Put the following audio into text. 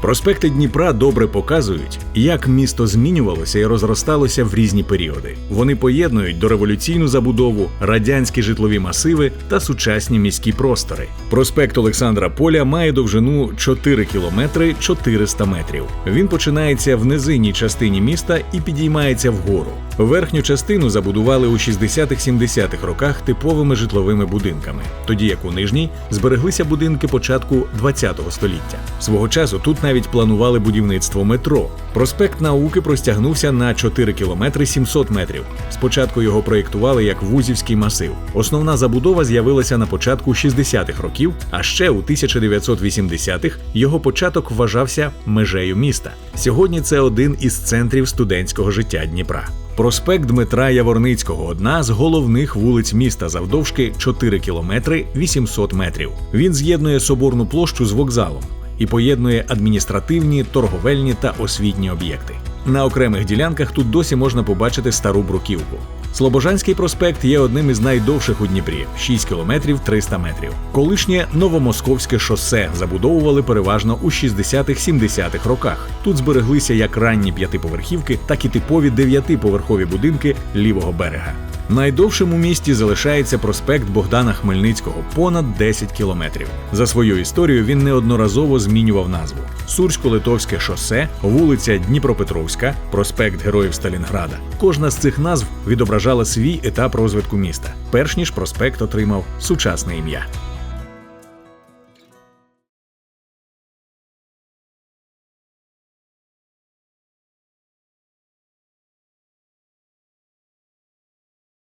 Проспекти Дніпра добре показують, як місто змінювалося і розросталося в різні періоди. Вони поєднують дореволюційну забудову, радянські житлові масиви та сучасні міські простори. Проспект Олександра Поля має довжину 4 кілометри 400 метрів. Він починається в низинній частині міста і підіймається вгору. Верхню частину забудували у 60-70-х роках типовими житловими будинками, тоді як у нижній збереглися будинки початку 20-го століття. Свого часу тут навіть планували будівництво метро. Проспект науки простягнувся на 4 кілометри 700 метрів. Спочатку його проєктували як вузівський масив. Основна забудова з'явилася на початку 60-х років, а ще у 1980-х його початок вважався межею міста. Сьогодні це один із центрів студентського життя Дніпра. Проспект Дмитра Яворницького одна з головних вулиць міста завдовжки 4 кілометри 800 метрів. Він з'єднує соборну площу з вокзалом і поєднує адміністративні, торговельні та освітні об'єкти. На окремих ділянках тут досі можна побачити стару бруківку. Слобожанський проспект є одним із найдовших у Дніпрі 6 кілометрів 300 метрів. Колишнє новомосковське шосе забудовували переважно у 60-70-х роках. Тут збереглися як ранні п'ятиповерхівки, так і типові дев'ятиповерхові будинки лівого берега. Найдовшим у місті залишається проспект Богдана Хмельницького понад 10 кілометрів. За свою історію він неодноразово змінював назву: Сурсько-Литовське шосе, вулиця Дніпропетровська, проспект Героїв Сталінграда. Кожна з цих назв відображала свій етап розвитку міста, перш ніж проспект отримав сучасне ім'я.